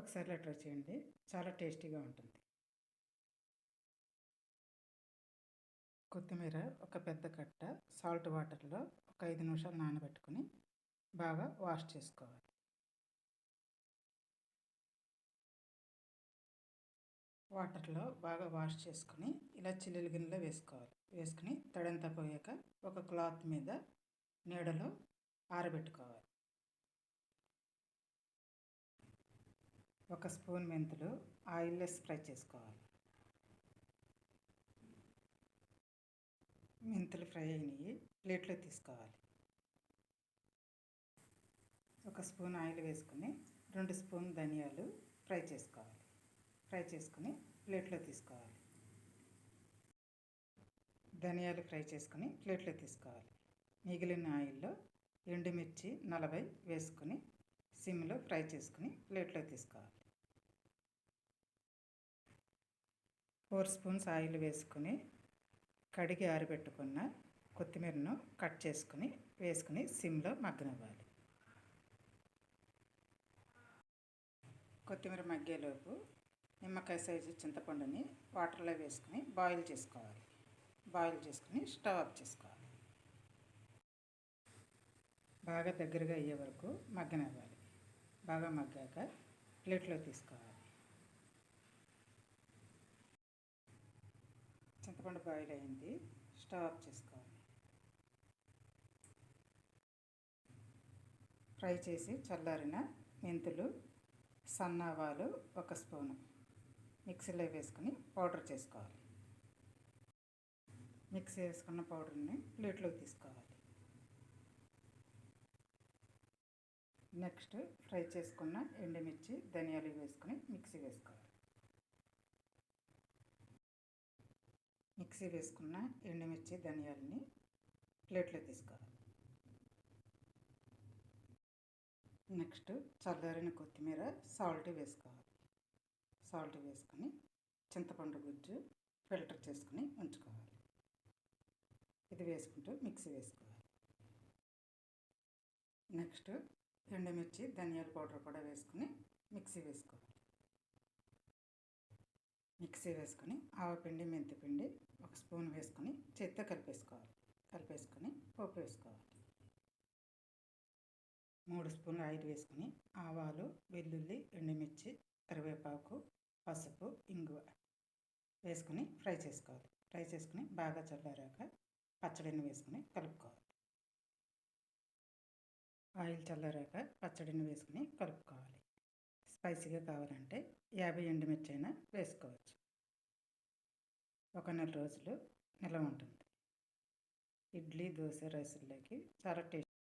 ఒకసారి ట్రై చేయండి. చాలా టేస్టీగా ఉంటుంది. కొత్తిమీర ఒక పెద్ద కట్ట సాల్ట్ వాటర్లో ఒక ఐదు నిమిషాలు నానబెట్టుకొని బాగా వాష్ చేసుకోవాలి. వాటర్లో బాగా వాష్ చేసుకుని ఇలా చిల్లుల గిన్నెలో వేసుకోవాలి. వేసుకుని తడంతా పోయాక ఒక క్లాత్ మీద నీడలో ఆరబెట్టుకోవాలి. ఒక స్పూన్ మెంతులు ఆయిల్లెస్ ఫ్రై చేసుకోవాలి. మెంతులు ఫ్రై అయినవి ప్లేట్లో తీసుకోవాలి. ఒక స్పూన్ ఆయిల్ వేసుకుని రెండు స్పూన్ ధనియాలు ఫ్రై చేసుకోవాలి. ఫ్రై చేసుకుని ప్లేట్లో తీసుకోవాలి. ధనియాలు ఫ్రై చేసుకుని ప్లేట్లో తీసుకోవాలి. మిగిలిన ఆయిల్లో ఎండుమిర్చి నలభై వేసుకుని సిమ్లో ఫ్రై చేసుకుని ప్లేట్లో తీసుకోవాలి. ఫోర్ స్పూన్స్ ఆయిల్ వేసుకుని కడిగి ఆరబెట్టుకున్న కొత్తిమీరను కట్ చేసుకుని వేసుకుని సిమ్లో మగ్గనివ్వాలి. కొత్తిమీర మగ్గేలోపు నిమ్మకాయ సైజు చింతపండుని వాటర్లో వేసుకుని బాయిల్ చేసుకోవాలి. బాయిల్ చేసుకుని స్టవ్ ఆఫ్ చేసుకోవాలి. బాగా దగ్గరగా అయ్యే వరకు మగ్గనివ్వాలి. బాగా మగ్గాక ప్లేట్లో తీసుకోవాలి. చింతపండు బాయిల్ అయింది. స్టవ్ ఆఫ్ చేసుకోవాలి. ఫ్రై చేసి చల్లారిన మెంతులు సన్నావాలు ఒక స్పూను. మిక్సీలో వేసుకొని పౌడర్ చేసుకోవాలి. మిక్సీ వేసుకున్న పౌడర్ని ప్లేట్లోకి తీసుకోవాలి. నెక్స్ట్ ఫ్రై చేసుకున్న ఎండుమిర్చి ధనియాలు వేసుకుని మిక్సీ వేసుకోవాలి. మిక్సీ వేసుకున్న ఎండుమిర్చి ధనియాలని ప్లేట్లో తీసుకోవాలి. నెక్స్ట్ చల్లారిన కొత్తిమీర సాల్ట్ వేసుకోవాలి. సాల్ట్ వేసుకొని చింతపండు గుజ్జు ఫిల్టర్ చేసుకుని ఉంచుకోవాలి. ఇది వేసుకుంటూ మిక్సీ వేసుకోవాలి. నెక్స్ట్ ఎండుమిర్చి ధనియాల పౌడర్ కూడా వేసుకుని మిక్సీ వేసుకోవాలి. మిక్సీ వేసుకొని ఆవపిండి మెంతిపిండి ఒక స్పూన్ వేసుకొని చేత్తో కలిపేసుకోవాలి. కలిపేసుకొని పోపు వేసుకోవాలి. మూడు స్పూన్లు ఆయిల్ వేసుకొని ఆవాలు వెల్లుల్లి ఎండుమిర్చి కరివేపాకు పసుపు ఇంగువ వేసుకుని ఫ్రై చేసుకోవాలి. ఫ్రై చేసుకుని బాగా చల్లారాక పచ్చడిని వేసుకుని కలుపుకోవాలి. ఆయిల్ చల్లారాక పచ్చడిని వేసుకుని కలుపుకోవాలి. స్పైసీగా కావాలంటే యాభై ఎండుమిర్చి అయినా వేసుకోవచ్చు. ఒక నెల రోజులు నిల్వ ఉంటుంది. ఇడ్లీ దోశ రైసుల్లోకి చాలా టేస్ట్